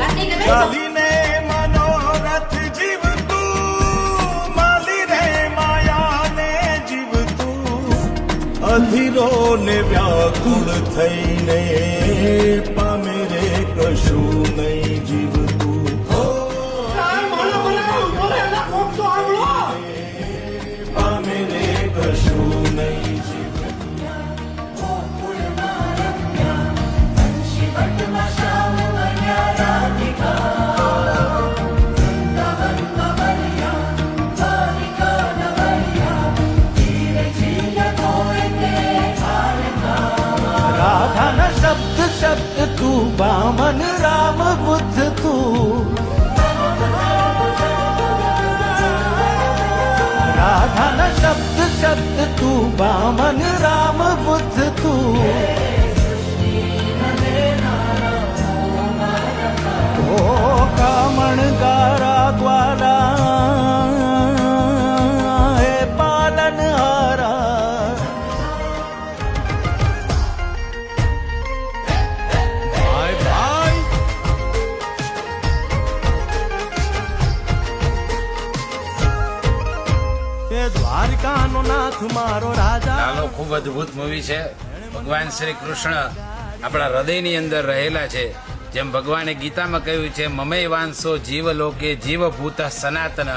ચાલીને મનોરથ જીવતું માલી માયાને જીવતું. અધીરો ને વ્યાકુળ થઈને પામે તું બામન રામ બુદ્ધ તું રાધાના શબ્દ શબ્દ તું બામન રામ બુદ્ધ તું એ ખૂબ અદ્ભુત મૂવી છે. ભગવાન શ્રી કૃષ્ણ આપણા હૃદયની અંદર રહેલા છે. જેમ ભગવાને ગીતામાં કહ્યું છે, મમય વાંસો જીવ લોકે જીવ ભૂત સનાતન.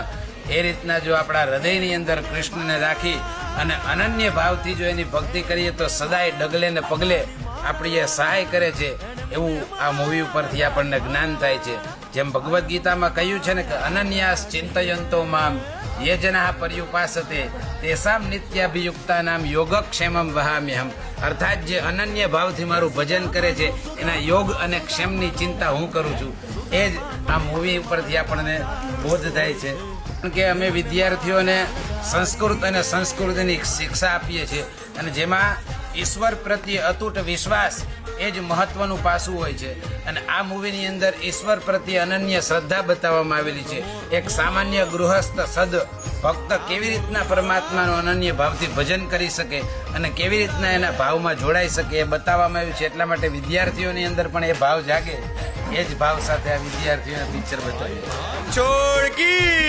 એ રીતના જો આપણા હૃદયની અંદર કૃષ્ણને રાખી અને અનન્ય ભાવથી જો એની ભક્તિ કરીએ તો સદાય ડગલે ને પગલે આપણી એ સહાય કરે છે. એવું આ મૂવી ઉપરથી આપણને જ્ઞાન થાય છે. જેમ ભગવદ્ ગીતામાં કહ્યું છે ને કે, અનન્યાસ ચિંતયંતો યજના પર્યુપાસતે તેસામ નિત્યાભિયુક્તાનામ યોગક્ષેમમ વહામ્યહમ. અર્થાત જે અનન્ય ભાવથી મારું ભજન કરે છે, એના યોગ અને ક્ષેમની ચિંતા હું કરું છું. એ જ આ મૂવી ઉપરથી આપણને બોધ થાય છે. કારણ કે અમે વિદ્યાર્થીઓને સંસ્કૃત અને સંસ્કૃતિની શિક્ષા આપીએ છીએ અને જેમાં ઈશ્વર પ્રત્યે અતૂટ વિશ્વાસ એ જ મહત્વનું પાસું હોય છે. અને આ મૂવીની અંદર ઈશ્વર પ્રત્યે અનન્ય શ્રદ્ધા બતાવવામાં આવેલી છે. એક સામાન્ય ગૃહસ્થ સદ ભક્ત કેવી રીતના પરમાત્માનું અનન્ય ભાવથી ભજન કરી શકે અને કેવી રીતના એના ભાવમાં જોડાઈ શકે એ બતાવવામાં આવ્યું છે. એટલા માટે વિદ્યાર્થીઓની અંદર પણ એ ભાવ જાગે. એ જ ભાવ સાથે આ વિદ્યાર્થીઓને પિક્ચર બતાવ્યું છોડકી